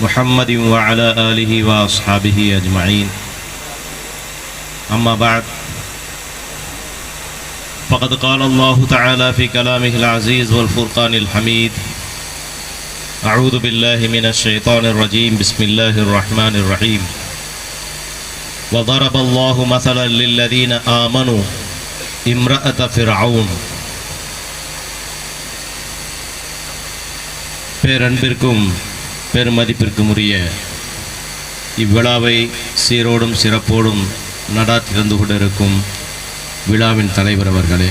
محمد وعلى آله وأصحابه أجمعين أما بعد فقد قال الله تعالى في كلامه العزيز والفرقان الحميد أعوذ بالله من الشيطان الرجيم بسم الله الرحمن الرحيم وضرب الله مثلا للذين آمنوا امرأة فرعون பேரன்பிற்கும் பெருமதிப்பிற்குரிய இவ்விழாவை சீரோடும் சிறப்போடும் நடாத்தி தந்து கொண்டிருக்கும் விழாவின் தலைவர் அவர்களே.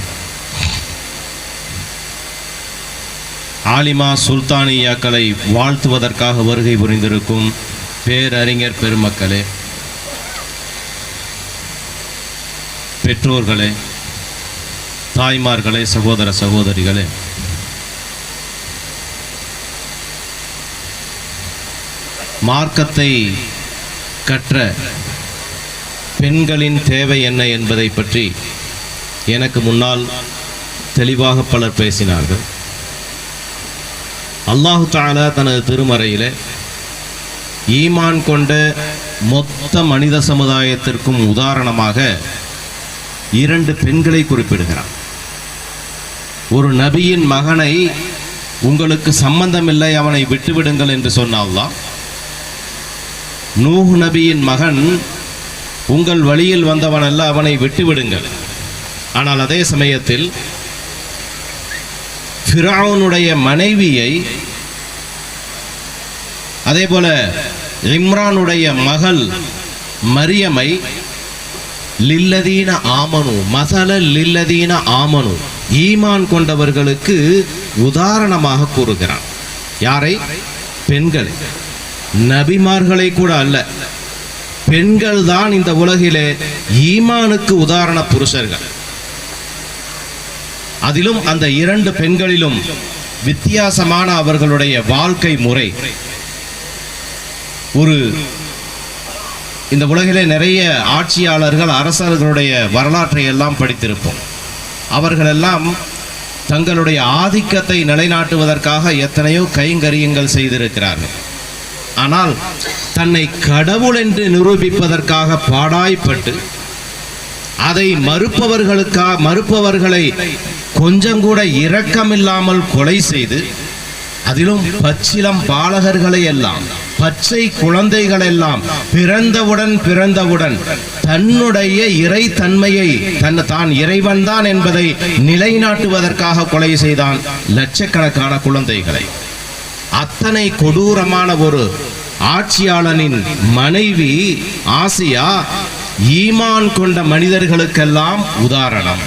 ஆலிமா சுல்தானியாக்களை வாழ்த்துவதற்காக வருகை புரிந்திருக்கும் பேரறிஞர் பெருமக்களே பெற்றோர்களே தாய்மார்களே சகோதர சகோதரிகளே மார்க்கத்தை கற்ற பெண்களின் தேவை என்ன என்பதை பற்றி எனக்கு முன்னால் தெளிவாக பலர் பேசினார்கள். அல்லாஹு தாலா தனது திருமறையிலே ஈமான் கொண்ட மொத்த மனித சமுதாயத்திற்கும் உதாரணமாக இரண்டு பெண்களை குறிப்பிடுகிறான் ஒரு நபியின் மகனை உங்களுக்கு சம்பந்தமில்லை அவனை விட்டுவிடுங்கள் என்று சொன்னால்தான் நூஹ் நபியின் மகன் உங்கள் வழியில் வந்தவன் அல்ல அவனை விட்டுவிடுங்கள். ஆனால் அதே சமயத்தில் ஃபிராவுனுடைய மனைவியை அதே போல இம்ரானுடைய மகள் மரியமை லில்லதீன ஆமனு மசல லில்லதீன ஆமனு ஈமான் கொண்டவர்களுக்கு உதாரணமாக கூறுகிறான். யாரை? பெண்கள். நபிமார்களை கூட அல்ல. பெண்கள் தான் இந்த உலகிலே ஈமானுக்கு உதாரண புருஷர்கள். அதிலும் அந்த இரண்டு பெண்களிலும் வித்தியாசமான அவர்களுடைய வாழ்க்கை முறை. ஒரு இந்த உலகிலே நிறைய ஆட்சியாளர்கள் அரசர்களுடைய வரலாற்றை எல்லாம் படித்திருப்போம். அவர்களெல்லாம் தங்களுடைய ஆதிக்கத்தை நிலைநாட்டுவதற்காக எத்தனையோ கைங்கரியங்கள் செய்திருக்கிறார்கள். ஆனால் தன்னை கடவுள் என்று நிரூபிப்பதற்காக பாடாய்ப்பட்டு அதை மறுப்பவர்களுக்காக மறுப்பவர்களை கொஞ்சம் கூட இரக்கமில்லாமல் கொலை செய்து அதிலும் பச்சிலம் பாலகர்களை எல்லாம் பச்சை குழந்தைகள் எல்லாம் பிறந்தவுடன் பிறந்தவுடன் தன்னுடைய இறை தன்மையை தன் தான் இறைவன்தான் என்பதை நிலைநாட்டுவதற்காக கொலை செய்தான் லட்சக்கணக்கான குழந்தைகளை. அத்தனை கொடூரமான ஒரு ஆட்சியாளனின் மனைவி ஆசியா ஈமான் கொண்ட மனிதர்களுக்கெல்லாம் உதாரணம்.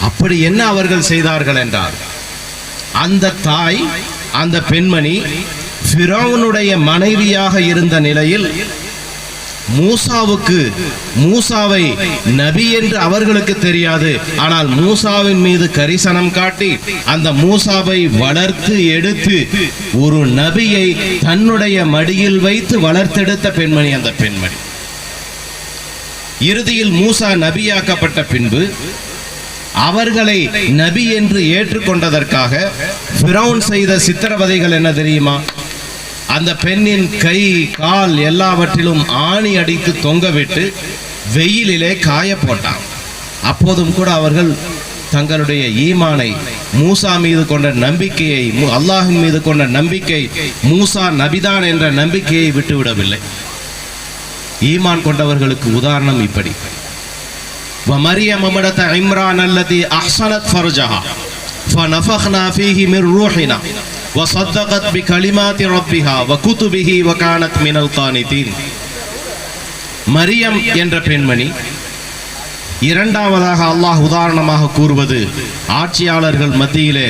அப்படி என்ன அவர்கள் செய்தார்கள் என்றார். அந்த தாய் அந்த பெண்மணி ஃபிரௌனுடைய மனைவியாக இருந்த நிலையில் மூசாவுக்கு மூசாவை நபி என்று அவர்களுக்கு தெரியாது. ஆனால் மூசாவின் மீது கரிசனம் காட்டி அந்த மூசாவை வளர்த்து எடுத்து ஒரு நபியை தன்னுடைய மடியில் வைத்து வளர்த்தெடுத்த பெண்மணி அந்த பெண்மணி. இறுதியில் மூசா நபியாக்கப்பட்ட பின்பு அவர்களை நபி என்று ஏற்றுக்கொண்டதற்காக செய்த சித்திரவதைகள் என்ன தெரியுமா? அந்த பெண்ணின் கை கால் எல்லாவற்றிலும் ஆணி அடித்து தொங்கவிட்டு வெயிலிலே காய போட்டான் அப்போதும் கூட அவர்கள் தங்களுடைய ஈமானை மூசா மீது கொண்ட நம்பிக்கையை மு- அல்லாஹின் மீது கொண்ட நம்பிக்கை மூசா நபிதான் என்ற நம்பிக்கையை விட்டுவிடவில்லை ஈமான் கொண்டவர்களுக்கு உதாரணம் இப்படி ومريم امرأة عمران التي أحصنت فرجها فنفخنا فيه من روحنا وصدقت بكلمات ربها وكتبه وكانت من القانتين மரியம் என்ற பெண்மணி இரண்டாவதாக அல்லாஹ் உதாரணமாக கூறுவது ஆட்சியாளர்கள் மத்தியிலே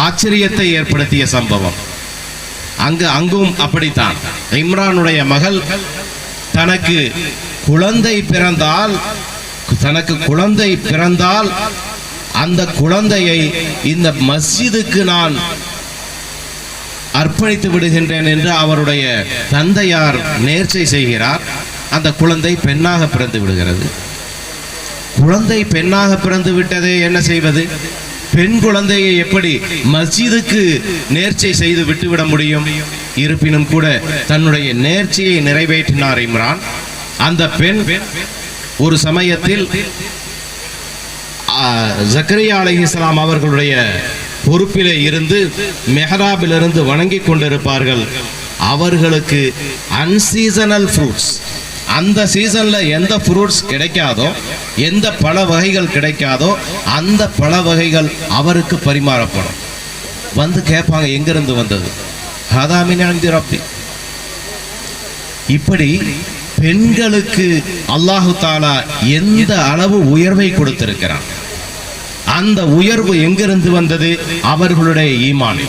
ஆச்சரியத்தை ஏற்படுத்திய சம்பவம் அங்கு அங்கும் அப்படித்தான் இம்ரானுடைய மகள் தனக்கு குழந்தை பிறந்தால் தனக்கு குழந்தை பிறந்தால் அந்த குழந்தையை இந்த மஸ்ஜிதுக்கு நான் அர்ப்பணித்து விடுகின்றேன் என்று அவருடைய தந்தையார் நேர்ச்சை செய்கிறார். அந்த குழந்தை பெண்ணாக பிறந்து விடுகிறது. குழந்தை பெண்ணாக பிறந்து விட்டதே என்ன செய்வது? பெண் குழந்தையை எப்படி மஸ்ஜிதுக்கு நேர்ச்சை செய்து விட்டுவிட முடியும்? இருப்பினும் கூட தன்னுடைய நேர்ச்சியை நிறைவேற்றினார் இம்ரான். அந்த பெண் ஒரு சமயத்தில் ஆ, ஜக்கரியா அலைஹிஸ்ஸலாம் அவர்களுடைய பொறுப்பிலே இருந்து மெஹராபிலிருந்து வணங்கி கொண்டிருப்பார்கள். அவர்களுக்கு அன்சீசனல் ஃப்ரூட்ஸ் அந்த சீசனில் எந்த ஃப்ரூட்ஸ் கிடைக்காதோ எந்த பழ வகைகள் கிடைக்காதோ அந்த பழ வகைகள் அவருக்கு பரிமாறப்படும். வந்து கேட்பாங்க எங்கிருந்து வந்தது? ஹதாமினி ரப்பி. இப்படி பெண்களுக்கு அல்லாஹு தாலா எந்த அளவு உயர்வை கொடுத்திருக்கிறான்? அந்த உயர்வு எங்கிருந்து வந்தது? அவர்களுடைய ஈமான்.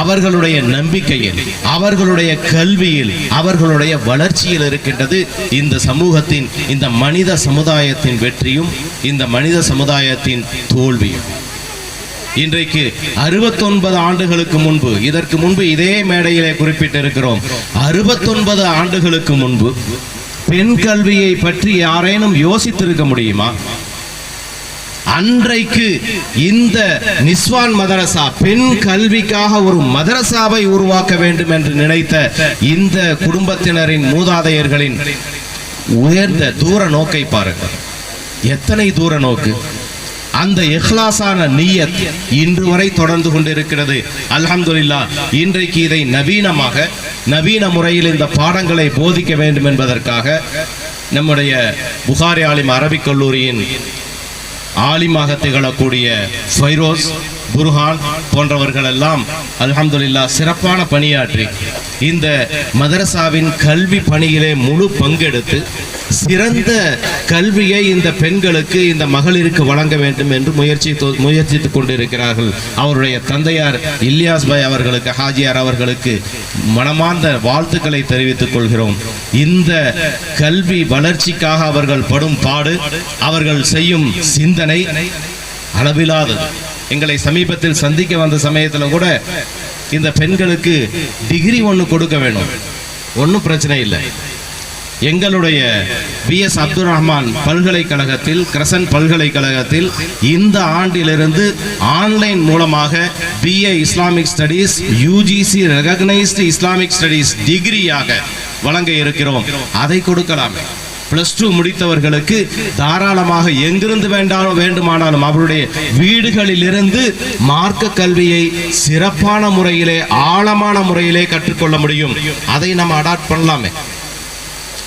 அவர்களுடைய நம்பிக்கையில் அவர்களுடைய கல்வியில் அவர்களுடைய வளர்ச்சியில் இருக்கின்றது இந்த சமூகத்தின் இந்த மனித சமுதாயத்தின் வெற்றியும் இந்த மனித சமுதாயத்தின் தோல்வியும். இன்றைக்கு அறுபத்தொன்பது ஆண்டுகளுக்கு முன்பு இதற்கு முன்பு இதே மேடையிலே குறிப்பிட்டிருக்கிறோம். அறுபத்தொன்பது ஆண்டுகளுக்கு முன்பு பெண் கல்வியை பற்றி யாரேனும் யோசித்திருக்க முடியுமா? அன்றைக்கு இந்த நிஸ்வான் மதரசா பெண் கல்விக்காக ஒரு மதரசாவை உருவாக்க வேண்டும் என்று நினைத்த இந்த குடும்பத்தினரின் மூதாதையர்களின் உயர்ந்த தூர நோக்கை பாருங்கள் எத்தனை தூர நோக்கு? அந்த இஹ்லாஸான நீயத் இன்று வரை தொடர்ந்து கொண்டிருக்கிறது. அல்ஹம்துல்லா இன்றைக்கு இதை நவீனமாக நவீன முறையில் இந்த பாடங்களை போதிக்க வேண்டும் என்பதற்காக நம்முடைய புகாரி ஆலிம் அரபிக் கல்லூரியின் ஆலிமாக திகழக்கூடிய ஃபைரோஸ் புர்ஹான் போன்றவர்கள் எல்லாம் அலமதுல்லா சிறப்பான பணியாற்றி இந்த மதரசாவின் கல்வி பணியிலே முழு பங்கெடுத்து சிறந்த கல்வியை இந்த பெண்களுக்கு இந்த மகளிருக்கு வழங்க வேண்டும் என்று முயற்சி முயற்சித்துக் கொண்டிருக்கிறார்கள். அவருடைய தந்தையார் இல்யாஸ் பாய் அவர்களுக்கு ஹாஜியார் அவர்களுக்கு மனமார்ந்த வாழ்த்துக்களை தெரிவித்துக் கொள்கிறோம். இந்த கல்வி வளர்ச்சிக்காக அவர்கள் படும் பாடு அவர்கள் செய்யும் சிந்தனை அளவிலாதது எங்களை சமீபத்தில் சந்திக்க வந்த சமயத்தில் கூட இந்த பெண்களுக்கு டிகிரி ஒன்று கொடுக்க வேணும் ஒன்றும் பிரச்சனை இல்லை. எங்களுடைய பி எஸ் அப்துல் ரஹ்மான் பல்கலைக்கழகத்தில் கிரசன் பல்கலைக்கழகத்தில் இந்த ஆண்டிலிருந்து ஆன்லைன் மூலமாக BA Islamic studies UGC recognised Islamic studies டிகிரியாக வழங்க இருக்கிறோம். அதை கொடுக்கலாமே. பிளஸ் டூ முடித்தவர்களுக்கு தாராளமாக எங்கிருந்து வேண்டாலும் வேண்டுமானாலும் அவருடைய வீடுகளிலிருந்து மார்க்க கல்வியை சிறப்பான முறையிலே ஆழமான முறையிலே கற்றுக்கொள்ள முடியும். அதை நம்ம அடாப்ட் பண்ணலாமே.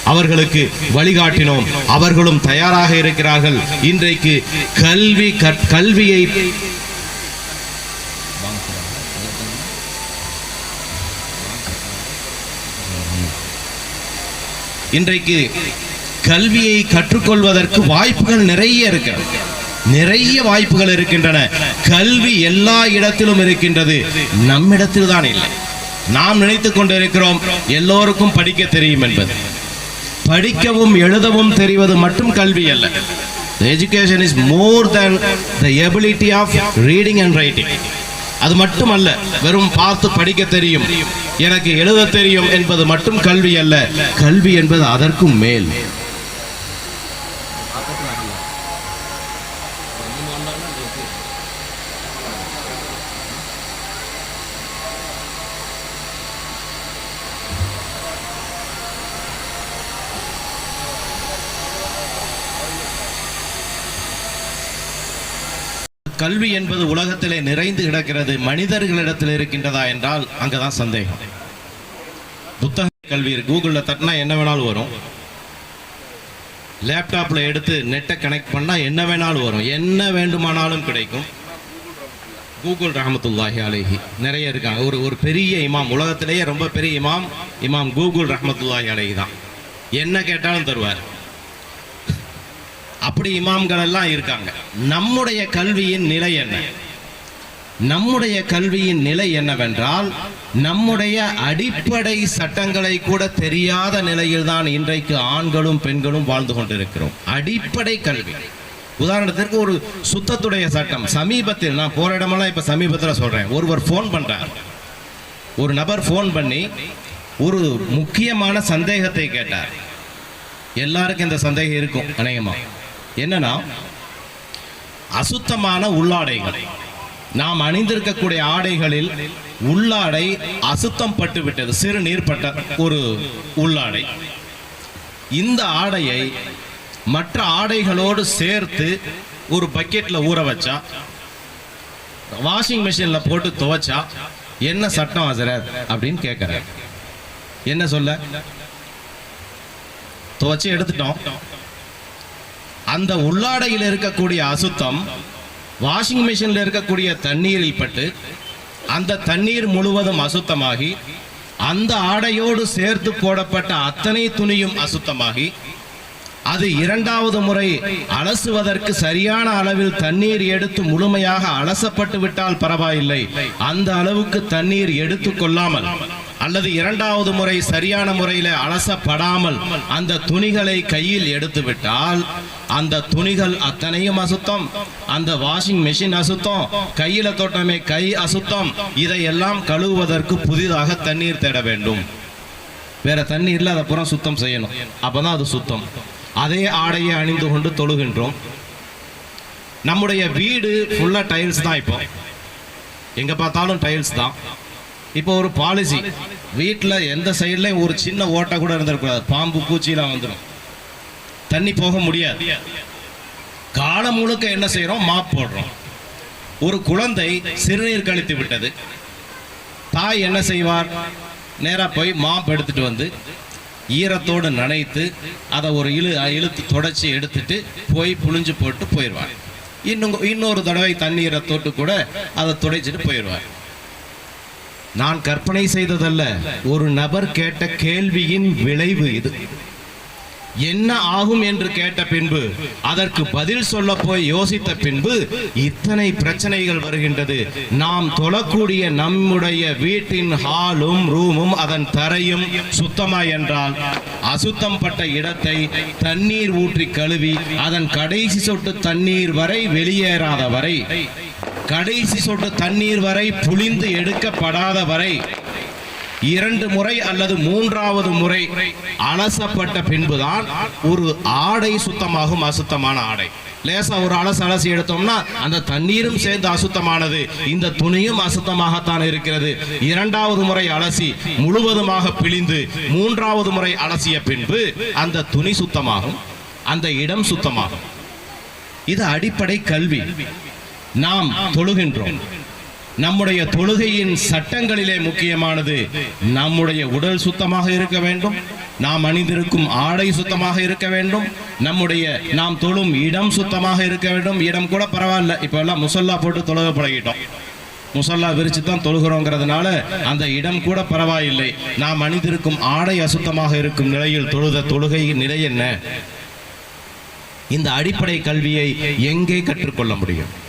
அவர்களுக்கு வழிகாட்டினோம். அவர்களும் தயாராக இருக்கிறார்கள். இன்றைக்கு கல்வி கற்- கல்வியை இன்றைக்கு கல்வியை கற்றுக்கொள்வதற்கு வாய்ப்புகள் நிறைய இருக்கிறது நிறைய வாய்ப்புகள் இருக்கின்றன. கல்வி எல்லா இடத்திலும் இருக்கின்றது. நம்மிடத்தில் தான் இல்லை. நாம் நினைத்துக் கொண்டிருக்கிறோம் எல்லோருக்கும் படிக்க தெரியும் என்பது. படிக்கவும் எழுதவும் தெரிவது மட்டும் கல்வி அல்ல. The education is more than the ability of reading and writing. அது மட்டுமல்ல வெறும் பார்த்து படிக்க தெரியும் எனக்கு எழுத தெரியும் என்பது மட்டும் கல்வி அல்ல. கல்வி என்பது அதற்கும் மேல். கல்வி என்பது உலகத்திலே நிறைந்து கிடக்கிறது மனிதர்களிடத்தில் இருக்கின்றதா என்றால் அங்கதான் சந்தேகம். புத்தக கல்வி கூகுளில் தட்டினா என்ன வேணாலும் வரும். லேப்டாப்பில் எடுத்து நெட்டை கனெக்ட் பண்ணால் என்ன வேணாலும் வரும். என்ன வேண்டுமானாலும் கிடைக்கும். கூகுள் ரஹமத்துல்லாஹி அலேஹி. நிறைய இருக்காங்க. ஒரு ஒரு பெரிய இமாம். உலகத்திலேயே ரொம்ப பெரிய இமாம். இமாம் கூகுள் ரஹமத்துல்லாஹி அலேஹி தான். என்ன கேட்டாலும் தருவார். அப்படி இமாம்கள் எல்லாம் இருக்காங்க. நம்முடைய கல்வியின் நிலை என்ன? நம்முடைய கல்வியின் நிலை என்னவென்றால் நம்முடைய அடிப்படை சட்டங்களை கூட தெரியாத நிலையில்தான் இன்றைக்கு ஆண்களும் பெண்களும் வாழ்ந்து கொண்டிருக்கிறோம். அடிப்படை கல்வி. உதாரணத்திற்கு ஒரு சுத்தத்துடைய சட்டம். சமீபத்தில் நான் போற இடமெல்லாம் இப்ப சமீபத்தில் சொல்றேன். ஒருவர் ஃபோன் பண்றார். ஒரு நபர் ஃபோன் பண்ணி ஒரு முக்கியமான சந்தேகத்தை கேட்டார். எல்லாருக்கும் இந்த சந்தேகம் இருக்கும் அநேகமாக என்னன்னா அசுத்தமான உள்ளாடைகள். நாம் அணிந்திருக்கக்கூடிய ஆடைகளில் உள்ளாடை அசுத்தம் பட்டு விட்டது சிறுநீர் பட்ட ஒரு உள்ளாடை. இந்த ஆடையை மற்ற ஆடைகளோடு சேர்த்து ஒரு பக்கெட்டில் ஊற வச்சா வாஷிங் மிஷினில் போட்டு துவைச்சா என்ன சட்டம் ஹசரத் அப்படின்னு கேட்கிறார் என்ன சொல்ல? துவைச்சு எடுத்துட்டோம். அந்த உள்ளாடையில் இருக்கக்கூடிய அசுத்தம் வாஷிங் மிஷினில் இருக்கக்கூடிய தண்ணீரில் பட்டு அந்த தண்ணீர் முழுவதும் அசுத்தமாகி அந்த ஆடையோடு சேர்த்து போடப்பட்ட அத்தனை துணியும் அசுத்தமாகி அது இரண்டாவது முறை அலசுவதற்கு சரியான அளவில் தண்ணீர் எடுத்து முழுமையாக அலசப்பட்டு விட்டால் பரவாயில்லை. அந்த அளவுக்கு தண்ணீர் எடுத்து கொள்ளாமல். அல்லது இரண்டாவது முறை சரியான முறையில் அலசப்படாமல் அந்த துணிகளை கையில் எடுத்துவிட்டால் அந்த துணிகள் அத்தனையும் அசுத்தம். அந்த வாஷிங் மெஷின் அசுத்தம். கையில தோட்டமே கை அசுத்தம். இதையெல்லாம் கழுவுவதற்கு புதிதாக தண்ணீர் தேட வேண்டும். வேற இல்லை அதை புறம் சுத்தம் செய்யணும். அப்பதான் அது சுத்தம். அதே ஆடையை அணிந்து கொண்டு தொழுகின்றோம். நம்முடைய வீடு ஃபுல்லாக டைல்ஸ் தான் இப்போ. எங்கே பார்த்தாலும் டைல்ஸ் தான். இப்போ ஒரு பாலிசி வீட்டில் எந்த சைட்லையும் ஒரு சின்ன ஓட்டை கூட இருந்திருக்கூடாது பாம்பு பூச்சிலாம் வந்துடும் தண்ணி போக முடியாது. காலம் முழுக்க என்ன செய்கிறோம் மாப் போடுறோம். ஒரு குழந்தை சிறுநீர் கழித்து விட்டது. தாய் என்ன செய்வார்? நேராக போய் மாப் எடுத்துட்டு வந்து ஈரத்தோடு நனைத்து அதை ஒரு இழு இழுத்து தொடச்சி எடுத்துட்டு போய் புழிஞ்சு போட்டு போயிடுவார். இன்னும் இன்னொரு தடவை தண்ணீரை தொட்டு கூட அதை துடைச்சிட்டு போயிடுவார். நான் கற்பனை செய்ததல்ல. ஒரு நபர் கேட்ட கேள்வியின் விளைவு இது. என்ன ஆகும் என்று கேட்ட பின்பு அதற்கு பதில் சொல்ல போய் யோசித்த பின்பு இத்தனை பிரச்சனைகள் வருகின்றது. நாம் தொழக்கூடிய நம்முடைய வீட்டின் ஹாலும் ரூமும் அதன் தரையும் சுத்தமா என்றால் அசுத்தம் பட்ட இடத்தை தண்ணீர் ஊற்றி கழுவி அதன் கடைசி சொட்டு தண்ணீர் வரை வெளியேறாத வரை கடைசி சொட்டு தண்ணீர் வரை புளிந்து எடுக்கப்படாத வரை இரண்டு முறை அல்லது மூன்றாவது முறை அலசப்பட்ட பின்புதான் ஒரு ஆடை சுத்தமாகும் அசுத்தமான ஆடை. லேசா ஒரு அலசு அலசி எடுத்தோம்னா அந்த தண்ணீரும் சேர்ந்து அசுத்தமானது. இந்த துணியும் அசுத்தமாகத்தான் இருக்கிறது. இரண்டாவது முறை அலசி முழுவதுமாக பிழிந்து மூன்றாவது முறை அலசிய பின்பு அந்த துணி சுத்தமாகும். அந்த இடம் சுத்தமாகும். இது அடிப்படை கல்வி. நாம் தொழுகின்றோம். நம்முடைய தொழுகையின் சட்டங்களிலே முக்கியமானது நம்முடைய உடல் சுத்தமாக இருக்க வேண்டும். நாம் அணிந்திருக்கும் ஆடை சுத்தமாக இருக்க வேண்டும். நம்முடைய நாம் தொழும் இடம் சுத்தமாக இருக்க வேண்டும். இடம் கூட பரவாயில்ல. இப்ப எல்லாம் முசல்லா போட்டு தொழுக பழகிட்டோம். முசல்லா விரிச்சு தான் தொழுகிறோங்கிறதுனால அந்த இடம் கூட பரவாயில்லை. நாம் அணிந்திருக்கும் ஆடை அசுத்தமாக இருக்கும் நிலையில் தொழுத தொழுகை நிலை என்ன? இந்த அடிப்படை கல்வியை எங்கே கற்றுக்கொள்ள முடியும்?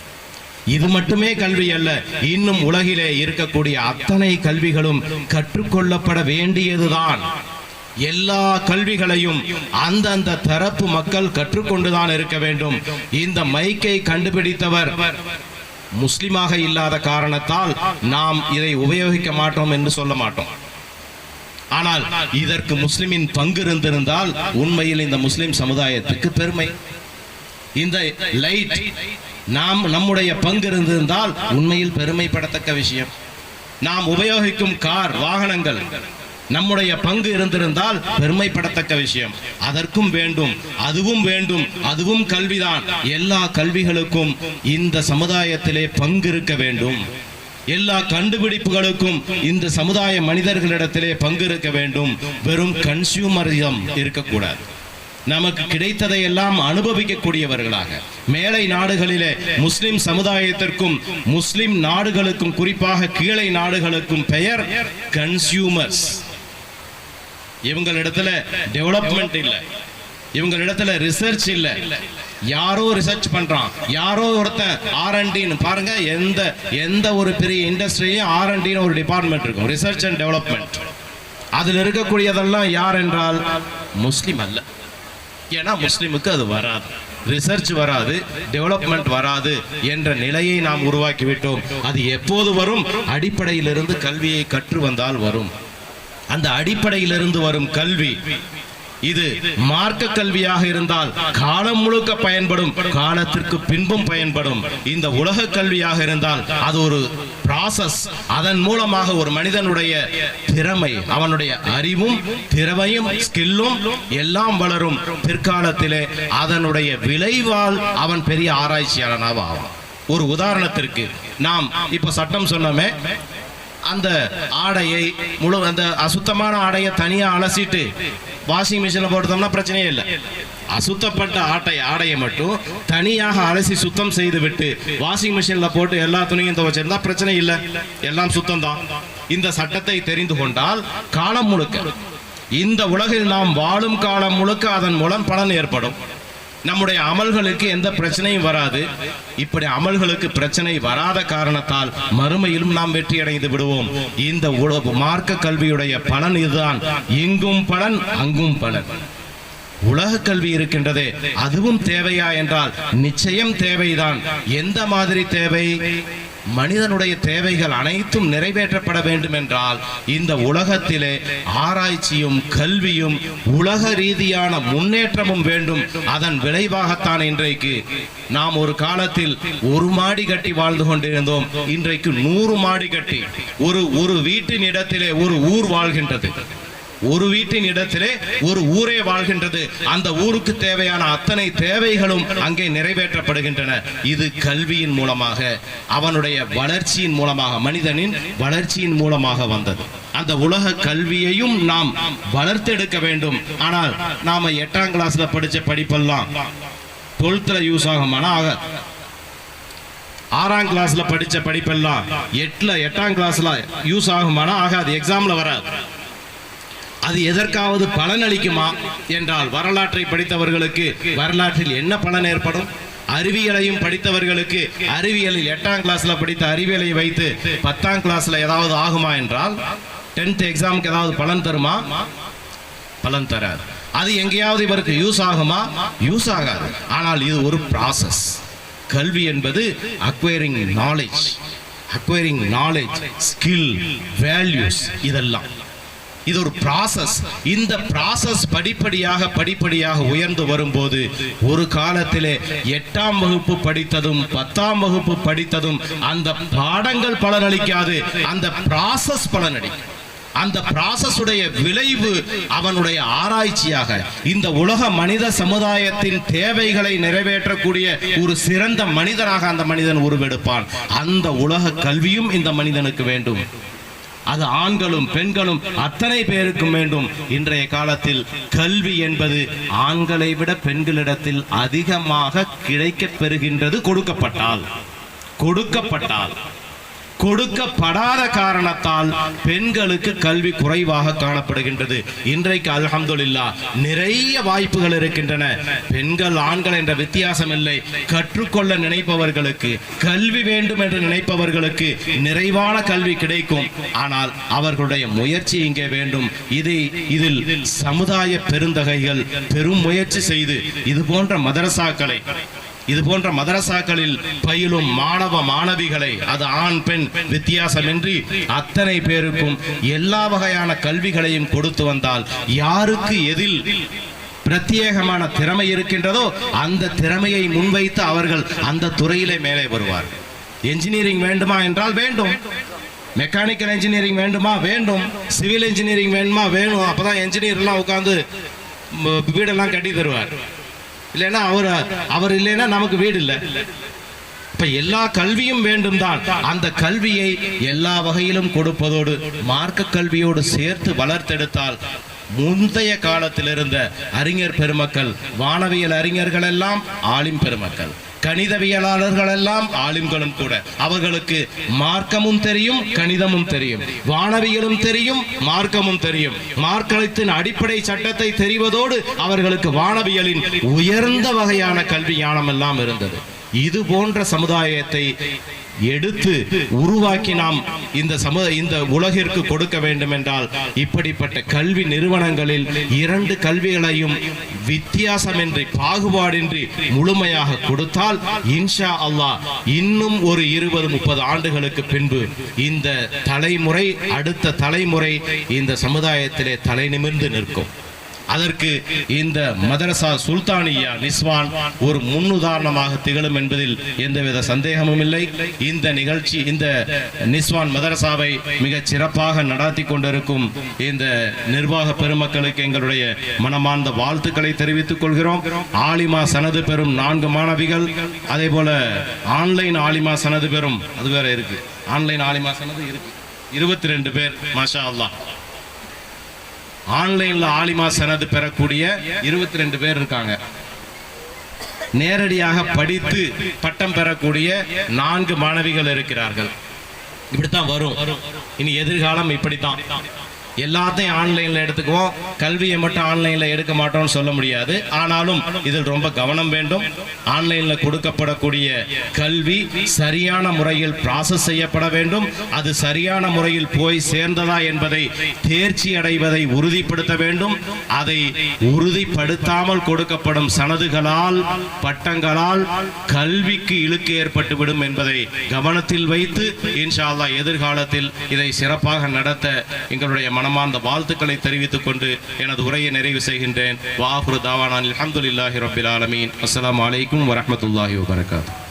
இது மட்டுமே கல்வி அல்ல இன்னும் உலகிலே இருக்கக்கூடிய அத்தனை கல்விகளும் கற்றுக்கொள்ளப்பட வேண்டியதுதான். எல்லா கல்விகளையும் அந்தந்த தரப்பு மக்கள் கற்றுக்கொண்டுதான் இருக்க வேண்டும். இந்த மைக்கை கண்டுபிடித்தவர் முஸ்லிமாக இல்லாத காரணத்தால் நாம் இதை உபயோகிக்க மாட்டோம் என்று சொல்ல மாட்டோம். ஆனால் இதற்கு முஸ்லிமின் பங்கு இருந்திருந்தால் உண்மையில் இந்த முஸ்லிம் சமுதாயத்துக்கு பெருமை. இந்த லைட் நாம் நம்முடைய பங்கு இருந்திருந்தால் உண்மையில் பெருமைப்படத்தக்க விஷயம். நாம் உபயோகிக்கும் கார் வாகனங்கள் நம்முடைய பங்கு இருந்திருந்தால் பெருமைப்படத்தக்க விஷயம். அதற்கும் வேண்டும் அதுவும் வேண்டும் அதுவும் கல்விதான். எல்லா கல்விகளுக்கும் இந்த சமுதாயத்திலே பங்கு இருக்க வேண்டும். எல்லா கண்டுபிடிப்புகளுக்கும் இந்த சமுதாய மனிதர்களிடத்திலே பங்கு இருக்க வேண்டும். வெறும் கன்சியூமரிசம் இருக்கக்கூடாது. நமக்கு கிடைத்ததை எல்லாம் அனுபவிக்கக்கூடியவர்களாக. மேலை நாடுகளிலே முஸ்லிம் சமுதாயத்திற்கும் முஸ்லிம் நாடுகளுக்கும் குறிப்பாக கீழை நாடுகளுக்கும் பெயர் கன்சியூமர்ஸ் இவங்களிடத்துல டெவலப்மெண்ட் இல்லை. இவங்களிடத்துல ரிசர்ச் இல்லை. யாரோ ரிசர்ச் பண்றான். யாரோ ஒருத்தன் ஆர்என்டின்னு பாருங்க எந்த எந்த ஒரு பெரிய இண்டஸ்ட்ரியும் ஆர்என்டின்னு ஒரு டிபார்ட்மெண்ட் இருக்கும். ரிசர்ச் அண்ட் டெவலப்மெண்ட் அதில் இருக்கக்கூடியதெல்லாம் யார் என்றால் முஸ்லீம் அல்ல. ஏன்னா முஸ்லிமுக்கு அது வராது. ரிசர்ச் வராது டெவலப்மெண்ட் வராது என்ற நிலையை நாம் உருவாக்கி விட்டோம் அது எப்போது வரும்? அடிப்படையிலிருந்து கல்வியை கற்று வந்தால் வரும். அந்த அடிப்படையிலிருந்து வரும் கல்வி இது மார்க்க கல்வியாக இருந்தால் காலம் முழுக்க பயன்படும் காலத்திற்கு பின்பும் பயன்படும். இந்த உலக கல்வியாக இருந்தால் அது ஒரு ப்ராசஸ் அதன் மூலமாக ஒரு மனிதனுடைய திறமை அவனுடைய அறிவும் திறமையும் ஸ்கில்லும் எல்லாம் வளரும். பிற்காலத்திலே அதனுடைய விளைவால் அவன் பெரிய ஆராய்ச்சியாளனாக ஆவான். ஒரு உதாரணத்திற்கு நாம் இப்ப சட்டம் சொன்னோமே அந்த ஆடையை முழு அந்த அசுத்தமான ஆடையை தனியாக அலசிட்டு வாஷிங் மிஷினில் போட்டோம்னா பிரச்சனையே இல்லை. அசுத்தப்பட்ட ஆட்டை ஆடையை மட்டும் தனியாக அலசி சுத்தம் செய்து விட்டு வாஷிங் மிஷினில் போட்டு எல்லா துணியும் துவைச்சிருந்தா பிரச்சனை இல்லை. எல்லாம் சுத்தம் தான் இந்த சட்டத்தை தெரிந்து கொண்டால் காலம் முழுக்க இந்த உலகில் நாம் வாழும் காலம் முழுக்க அதன் மூலம் பலன் ஏற்படும். நம்முடைய அமல்களுக்கு எந்த பிரச்சனையும் வராது. இப்படி அமல்களுக்கு பிரச்சனை வராத காரணத்தால் மறுமையிலும் நாம் வெற்றி அடைந்து விடுவோம். இந்த உலக மார்க்க கல்வியுடைய பலன் இதுதான். இங்கும் பலன் அங்கும் பலன். உலக கல்வி இருக்கின்றதே அதுவும் தேவையா என்றால் நிச்சயம் தேவைதான். எந்த மாதிரி தேவை? மனிதனுடைய தேவைகள் அனைத்தும் நிறைவேற்றப்பட வேண்டும் என்றால் இந்த உலகத்திலே ஆராய்ச்சியும் கல்வியும் உலக ரீதியான முன்னேற்றமும் வேண்டும். அதன் விளைவாகத்தான் இன்றைக்கு நாம் ஒரு காலத்தில் ஒரு மாடி கட்டி வாழ்ந்து கொண்டிருந்தோம். இன்றைக்கு நூறு மாடி கட்டி ஒரு ஒரு வீட்டின் இடத்திலே ஒரு ஊர் வாழ்கின்றது. ஒரு வீட்டின் இடத்திலே ஒரு ஊரே வாழ்கின்றது. அந்த ஊருக்கு தேவையான அத்தனை தேவைகளும் அங்கே நிறைவேற்றப்படுகின்றன. இது கல்வியின் மூலமாக அவனுடைய வளர்ச்சியின் மூலமாக மனிதனின் வளர்ச்சியின் மூலமாக வந்தது. அந்த உலக கல்வியையும் நாம் வளர்த்தெடுக்க வேண்டும். ஆனால் நாம எட்டாம் கிளாஸ்ல படிச்ச படிப்பெல்லாம் டுவெல்த்ல யூஸ் ஆகுமானா ஆக ஆறாம் கிளாஸ்ல படிச்ச படிப்பெல்லாம் எட்டுல எட்டாம் கிளாஸ்ல யூஸ் ஆகுமானா ஆகாது எக்ஸாம்ல வராது. அது எதற்காவது பலன் அளிக்குமா என்றால் வரலாற்றை படித்தவர்களுக்கு வரலாற்றில் என்ன பலன் ஏற்படும்? அறிவியலையும் படித்தவர்களுக்கு அறிவியலில் எட்டாம் கிளாஸ்ல படித்த அறிவியலை வைத்து பத்தாம் கிளாஸ்ல ஏதாவது ஆகுமா என்றால் டென்த் எக்ஸாமுக்கு ஏதாவது பலன் தருமா? பலன் தராது. அது எங்கேயாவது இவருக்கு யூஸ் ஆகுமா? யூஸ் ஆகாது. ஆனால் இது ஒரு ப்ராசஸ் கல்வி என்பது acquiring knowledge acquiring knowledge skill values இதெல்லாம். இது ஒரு ப்ராசஸ் இந்த ப்ராசஸ் படிப்படியாக படிப்படியாக உயர்ந்து வரும்போது ஒரு காலத்திலே எட்டாம் வகுப்பு படித்ததும் பத்தாம் வகுப்பு படித்ததும் அந்த பாடங்கள் பலனளிக்காது அந்த ப்ராசஸ் பலனளிக்கும். அந்த ப்ராசஸுடைய விளைவு அவனுடைய ஆராய்ச்சியாக இந்த உலக மனித சமுதாயத்தின் தேவைகளை நிறைவேற்றக்கூடிய ஒரு சிறந்த மனிதனாக அந்த மனிதன் உருவெடுப்பான். அந்த உலக கல்வியும் இந்த மனிதனுக்கு வேண்டும். அது ஆண்களும் பெண்களும் அத்தனை பேருக்கும் வேண்டும். இன்றைய காலத்தில் கல்வி என்பது ஆண்களை விட பெண்களிடத்தில் அதிகமாக கிடைக்கப் பெறுகின்றது கொடுக்கப்பட்டால். கொடுக்கப்பட்டால். கொடுக்கப்படாத காரணத்தால் பெண்களுக்கு கல்வி குறைவாக காணப்படுகின்றது. இன்றைக்கு அல்ஹம்துலில்லா நிறைய வாய்ப்புகள் இருக்கின்றன. பெண்கள் ஆண்கள் என்ற வித்தியாசம் இல்லை கற்றுக்கொள்ள நினைப்பவர்களுக்கு கல்வி வேண்டும் என்று நினைப்பவர்களுக்கு நிறைவான கல்வி கிடைக்கும். ஆனால் அவர்களுடைய முயற்சி இங்கே வேண்டும். இதை இதில் சமுதாய பெருந்தகைகள் பெரும் முயற்சி செய்து இது போன்ற மதரசாக்களை இது போன்ற மதரசாக்களில் பயிலும் மாணவ மாணவிகளை அது ஆண் பெண் வித்தியாசமின்றி அத்தனை பேருக்கும் எல்லா வகையான கல்விகளையும் கொடுத்து வந்தால் யாருக்கு எதில் பிரத்யேகமான திறமை இருக்கின்றதோ அந்த திறமையை முன்வைத்து அவர்கள் அந்த துறையிலே மேலே வருவார். என்ஜினியரிங் வேண்டுமா என்றால் வேண்டும். மெக்கானிக்கல் இன்ஜினியரிங் வேண்டுமா? வேண்டும். சிவில் இன்ஜினியரிங் வேணுமா? வேணும். அப்பதான் என்ஜினியர்லாம் உட்காந்து வீடெல்லாம் கட்டி தருவார். இல்லைன்னா அவர் அவர் இல்லைன்னா நமக்கு வீடு இல்லை. இப்ப எல்லா கல்வியும் வேண்டும் தான் அந்த கல்வியை எல்லா வகையிலும் கொடுப்பதோடு மார்க்க கல்வியோடு சேர்த்து வளர்த்தெடுத்தால் முந்தைய காலத்தில் இருந்த அறிஞர் பெருமக்கள் வானவியல் அறிஞர்கள் எல்லாம் ஆலிம் பெருமக்கள். கணிதவியலாளர்கள் எல்லாம் ஆலிம்களும் கூட. அவர்களுக்கு மார்க்கமும் தெரியும் கணிதமும் தெரியும். வானவியலும் தெரியும் மார்க்கமும் தெரியும். மார்க்கத்தின் அடிப்படை சட்டத்தை தெரிவதோடு அவர்களுக்கு வானவியலின் உயர்ந்த வகையான கல்வி ஞானம் எல்லாம் இருந்தது. இது போன்ற சமுதாயத்தை எடுத்து உருவாக்கி நாம் இந்த சமு இந்த உலகிற்கு கொடுக்க வேண்டும் என்றால் இப்படிப்பட்ட கல்வி நிறுவனங்களில் இரண்டு கல்விகளையும் வித்தியாசமின்றி பாகுபாடின்றி முழுமையாக கொடுத்தால் இன்ஷா அல்லாஹ் இன்னும் ஒரு இருபது முப்பது ஆண்டுகளுக்கு பின்பு இந்த தலைமுறை அடுத்த தலைமுறை இந்த சமுதாயத்திலே தலை நிமிர்ந்து நிற்கும். அதற்கு இந்த மதரசா சுல்தானியா நிஸ்வான் ஒரு முன்னுதாரணமாக திகழும் என்பதில் எந்தவித சந்தேகமும் இல்லை. இந்த நிகழ்ச்சி இந்த நிஸ்வான் மதரசாவை மிகச் சிறப்பாக நடாத்தி கொண்டிருக்கும் இந்த நிர்வாக பெருமக்களுக்கு எங்களுடைய மனமார்ந்த வாழ்த்துக்களை தெரிவித்துக் கொள்கிறோம். ஆலிமா சனது பெறும் நான்கு மாணவிகள் அதே போல ஆன்லைன் ஆலிமா சனது பெறும் அது வேற இருக்கு. ஆன்லைன் ஆலிமா சனது இருக்கு. இருபத்தி ரெண்டு பேர் மாஷா அல்லாஹ். ஆன்லைன்ல ஆலிமா சனது பெறக்கூடிய இருபத்தி ரெண்டு பேர் இருக்காங்க. நேரடியாக படித்து பட்டம் பெறக்கூடிய நான்கு மாணவிகள் இருக்கிறார்கள். இப்படித்தான் வரும். இனி எதிர்காலம் இப்படித்தான். எல்லாத்தையும் ஆன்லைனில் எடுத்துக்குவோம். கல்வியை மட்டும் ஆன்லைனில் எடுக்க மாட்டோம்னு சொல்ல முடியாது. ஆனாலும் இதில் ரொம்ப கவனம் வேண்டும். ஆன்லைனில் கொடுக்கப்படக்கூடிய கல்வி சரியான முறையில் ப்ராசஸ் செய்யப்பட வேண்டும். அது சரியான முறையில் போய் சேர்ந்ததா என்பதை தேர்ச்சி அடைவதை உறுதிப்படுத்த வேண்டும். அதை உறுதிப்படுத்தாமல் கொடுக்கப்படும் சனதுகளால் பட்டங்களால் கல்விக்கு இழுக்கு ஏற்பட்டுவிடும் என்பதை கவனத்தில் வைத்து இன்ஷா எதிர்காலத்தில் இதை சிறப்பாக நடத்த எங்களுடைய மன மனமார்ந்த வாழ்த்துக்களை தெரிவித்துக் கொண்டு எனது உரையை நிறைவு செய்கின்றேன். வாஹுரு தாவானான் அல்ஹம்துலில்லாஹி ரபில் ஆலமீன். அஸ்லாம் அலைக்கும் வரமத்துல்லாஹி வபரகாத்துஹு